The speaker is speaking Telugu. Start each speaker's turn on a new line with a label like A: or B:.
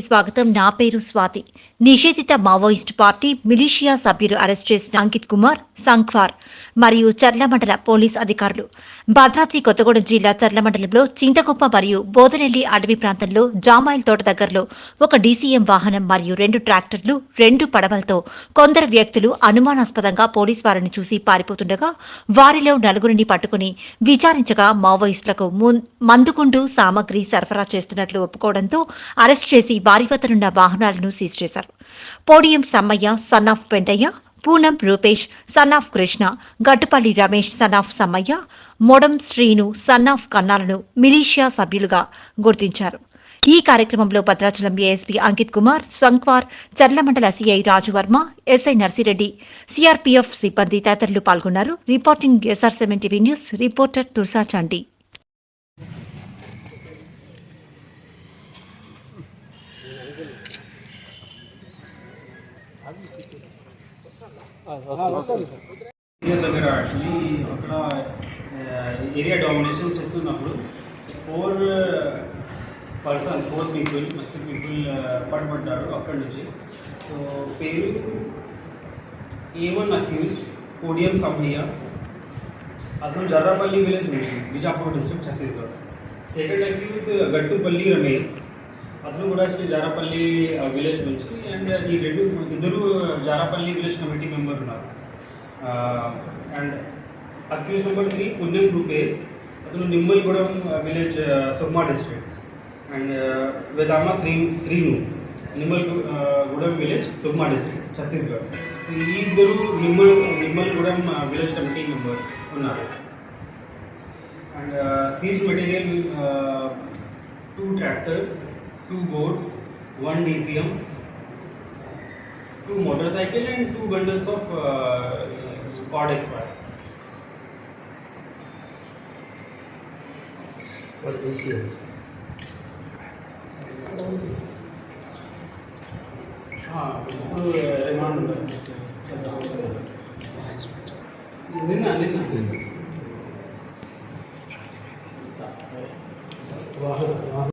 A: స్వాగతం. నా పేరు స్వాతి. నిషేధిత మావోయిస్ట్ పార్టీ మిలిషియా సభ్యులు అరెస్ట్ చేసిన అంకిత్ కుమార్ సంఖ్వార్ మరియు చర్ల మండల పోలీస్ అధికారులు. భద్రాద్రి కొత్తగూడెం జిల్లా చర్ల మండలంలో చింతకుప్ప మరియు బోధనెల్లి అడవి ప్రాంతంలో జామాయిల్ తోట దగ్గరలో ఒక డీసీఎం వాహనం మరియు రెండు ట్రాక్టర్లు రెండు పడవలతో కొందరు వ్యక్తులు అనుమానాస్పదంగా పోలీస్ వారిని చూసి పారిపోతుండగా వారిలో నలుగురిని పట్టుకుని విచారించగా మావోయిస్టులకు మున్- మందుగుండు సామగ్రి సరఫరా చేస్తున్నట్లు ఒప్పుకోవడంతో అరెస్ట్ చేసి వారి వద్దనున్న వాహనాలను సీజ్ చేశారు. Podiyam Sammaiah son of Pentaiah Punem Rupesh son of Krishna Gattupalli Ramesh son of Sammaiah Modam Srinu son of కన్నాలను militia సభ్యులుగా గుర్తించారు. ఈ కార్యక్రమంలో Bhadrachalam ASP Ankit Kumar Sankwar చర్లమండల CI Rajuvarma SI Narsireddy CRPF సిబ్బంది తదితరులు పాల్గొన్నారు. Reporting SR seven TV news reporter Tursa Chandi.
B: దగ్గర యాక్చువల్లీ అక్కడ ఏరియా డామినేషన్ చేస్తున్నప్పుడు ఫోర్ పర్సన్ ఫోర్ పీపుల్ మంచి పీపుల్ పడబడ్డారు అక్కడి నుంచి. సో పేరు A one accused Kodiyam Sammaiah అతను జర్రాపల్లి విలేజ్ నుంచి Bijapur district Chhattisgarh. Second accuse Gattupalli Ramesh. అతను కూడా శ్రీ జారాపల్లి విలేజ్ నుంచి అండ్ ఈ రెండు ఇద్దరు జారాపల్లి విలేజ్ కమిటీ మెంబర్ ఉన్నారు. And accuse number three Punyam Rupesh అతను Nimmalgudem village Sukma district. And Vedama Shri Srinu Nimmalgudem village Sukma district Chhattisgarh. So ఈ ఇద్దరు Nimmal Nimmalgudem village committee member ఉన్నారు. And seize material two tractors two boats, one DCM, two motorcycle and two bundles of uh, cordex wire.
C: What DCM? हाँ तो रिमांड लेना लेना लेना वाह वाह